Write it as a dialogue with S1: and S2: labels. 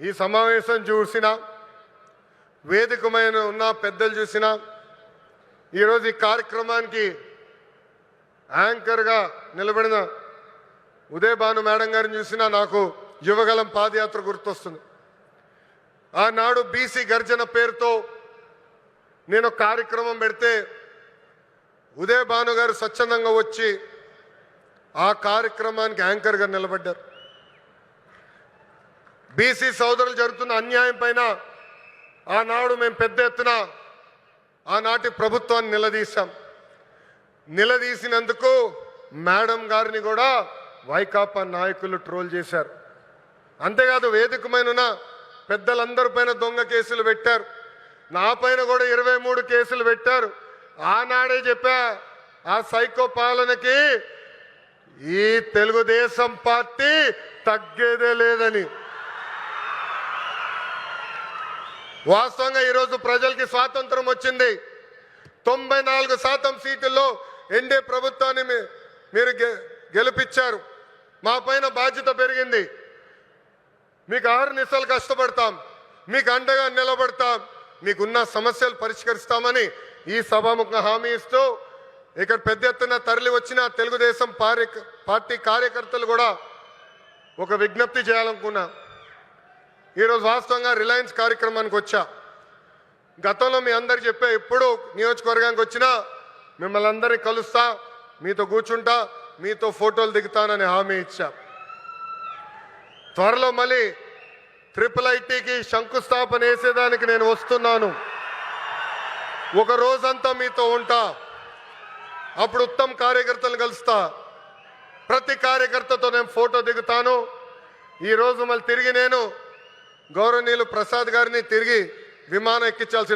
S1: ఈ సమావేశం చూసిన వేదికమైన ఉన్న పెద్దలు చూసిన ఈరోజు ఈ కార్యక్రమానికి యాంకర్గా నిలబడిన ఉదయ భాను మేడం గారిని చూసినా నాకు యువగలం పాదయాత్ర గుర్తొస్తుంది. ఆనాడు బీసీ గర్జన పేరుతో నేను కార్యక్రమం పెడితే ఉదయ భాను గారు స్వచ్ఛందంగా వచ్చి ఆ కార్యక్రమానికి యాంకర్గా నిలబడ్డారు. బీసీ సోదరులు జరుగుతున్న అన్యాయం పైన ఆనాడు మేము పెద్ద ఎత్తున ఆనాటి ప్రభుత్వాన్ని నిలదీశాం. నిలదీసినందుకు మేడం గారిని కూడా వైకాపా నాయకులు ట్రోల్ చేశారు. అంతేకాదు వేదికమైన పెద్దలందరి పైన దొంగ కేసులు పెట్టారు. నా పైన కూడా ఇరవై మూడు కేసులు పెట్టారు. ఆనాడే చెప్పా ఆ సైకో పాలనకి ఈ తెలుగుదేశం పార్టీ తగ్గేదే లేదని. వాస్తవంగా ఈరోజు ప్రజలకి స్వాతంత్రం వచ్చింది. తొంభై నాలుగు శాతం సీటుల్లో ఎన్డీ ప్రభుత్వాన్ని మీ- మీరు గె- గెలిపించారు మా పైన బాధ్యత పెరిగింది. మీకు ఆరు నిమిషాలు కష్టపడతాం. మీకు అండగా నిలబడతాం. మీకున్న సమస్యలు పరిష్కరిస్తామని ఈ సభాముఖ హామీ ఇస్తూ ఇక్కడ పెద్ద ఎత్తున తరలి వచ్చిన తెలుగుదేశం పారి పార్టీ కార్యకర్తలు కూడా ఒక విజ్ఞప్తి చేయాలనుకున్నా. ఈరోజు వాస్తవంగా రిలయన్స్ కార్యక్రమానికి వచ్చా. గతంలో మీ అందరు చెప్పే ఎప్పుడు నియోజకవర్గానికి వచ్చినా మిమ్మల్ని అందరినీ కలుస్తా మీతో కూర్చుంటా మీతో ఫోటోలు దిగుతానని హామీ ఇచ్చా. త్వరలో మళ్ళీ ట్రిపుల్ ఐటీకి శంకుస్థాపన వేసేదానికి నేను వస్తున్నాను. ఒక రోజంతా మీతో ఉంటా. అప్పుడు ఉత్తమ్ కార్యకర్తలు కలుస్తా. ప్రతి కార్యకర్తతో నేను ఫోటో దిగుతాను. ఈరోజు మళ్ళీ తిరిగి నేను గౌరవనీయులు ప్రసాద్ గారిని తిరిగి విమానం ఎక్కించాల్సిన